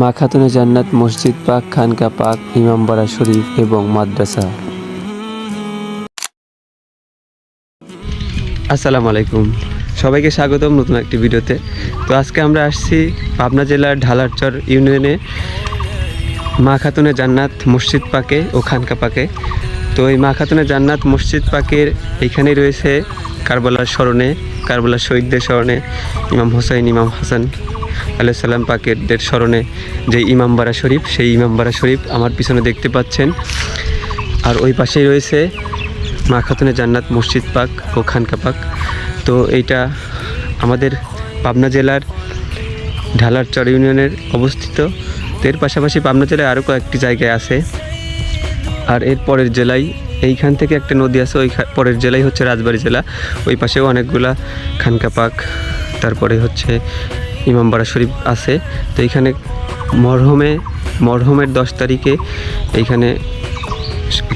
মা খাতুনে জান্নাত, মসজিদ পাক, খানকা পাক ইমামবাড়া শরীফ এবং মাদ্রাসা। আসসালামু আলাইকুম। সবাইকে স্বাগতম নতুন একটি ভিডিওতে। তো আজকে আমরা আসছি পাবনা জেলার ঢালারচর ইউনিয়নে মা খাতুনে জান্নাত, মসজিদ পাকে ও খানকা পাকে। তো এই মা খাতুনে জান্নাত, মসজিদ পাকের এখানেই রয়েছে কারবালার স্মরণে, কারবালার শহীদদের স্মরণে ইমাম হোসাইন, ইমাম হাসান। আলাইসাল্লাম পাকেরদের স্মরণে যে ইমামবাড়া শরীফ, সেই ইমামবাড়া শরীফ আমার পিছনে দেখতে পাচ্ছেন। আর ওই পাশেই রয়েছে মা খাতুনে জান্নাত মসজিদ পাক ও খানকা পাক। তো এইটা আমাদের পাবনা জেলার ঢালারচর ইউনিয়নের অবস্থিত। এর পাশাপাশি পাবনা জেলায় আরও কয়েকটি জায়গায় আছে। আর এর পরের জেলায় এইখান থেকে একটা নদী আছে, ওই পরের জেলায় হচ্ছে রাজবাড়ি জেলা। ওই পাশেও অনেকগুলা খানকা পাক, তারপরে হচ্ছে ইমামবাড়া শরীফ আছে। তো এইখানে মরহমে, মরহমের দশ তারিখে এইখানে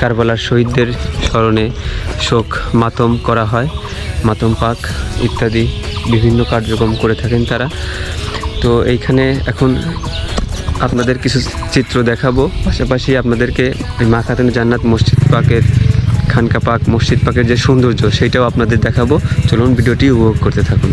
কারবালার শহীদদের স্মরণে শোক মাতম করা হয়। মাতম পাক ইত্যাদি বিভিন্ন কার্যক্রম করে থাকেন তারা। তো এইখানে এখন আপনাদের কিছু চিত্র দেখাবো। পাশাপাশি আপনাদেরকে এই মা খাতুন জান্নাত মসজিদ পাকের, খানকা পাক মসজিদ পাকের যে সৌন্দর্য, সেটাও আপনাদের দেখাবো। চলুন ভিডিওটি উপভোগ করতে থাকুন।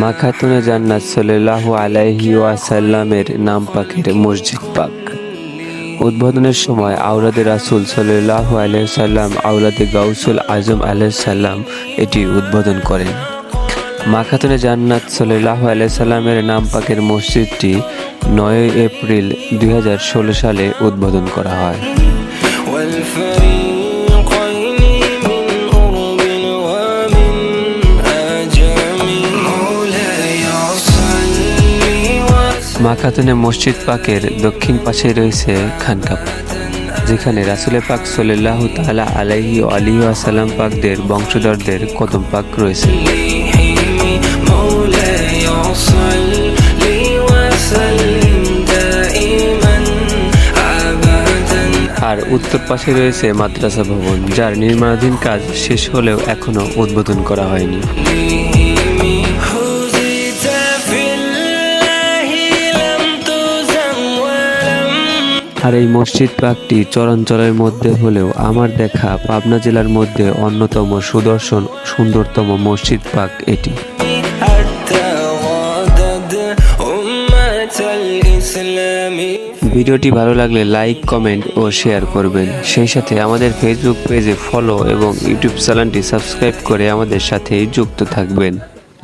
মা খাতুনে জান্নাত সাল্লাল্লাহু আলাইহি ওয়াসাল্লামের নাম পাকের মসজিদ পাক। উদ্বোধনের সময় আওলাদে রাসুল সাল্লাহ আলাইসাল্লাম আওলাদে গাউসুল আজম আলাইসাল্লাম এটি উদ্বোধন করেন। মা খাতুনে জান্নাত সাল্লাহ আলাইসাল্লামের নাম পাকের মসজিদটি নয় এপ্রিল দু হাজার ষোলো সালে উদ্বোধন করা হয়। মা খাতুনে মসজিদ পাকের দক্ষিণ পাশে রয়েছে খানকা যেখানে রাসুলে পাক সোল্লাহ তালা আলাইহি আলি আসালাম পাকদের বংশধরদের কদম পাক রয়েছে। আর উত্তর পাশে রয়েছে মাদ্রাসা ভবন, যার নির্মাণাধীন কাজ শেষ হলেও এখনও উদ্বোধন করা হয়নি। আর এই মসজিদ পার্কটি চরাঞ্চলের মধ্যে হলেও আমার দেখা পাবনা জেলার মধ্যে অন্যতম সুদর্শন সুন্দরতম মসজিদ পার্ক এটি। ভিডিওটি ভালো লাগলে লাইক, কমেন্ট ও শেয়ার করবেন। সেই সাথে আমাদের ফেসবুক পেজে ফলো এবং ইউটিউব চ্যানেলটি সাবস্ক্রাইব করে আমাদের সাথে যুক্ত থাকবেন।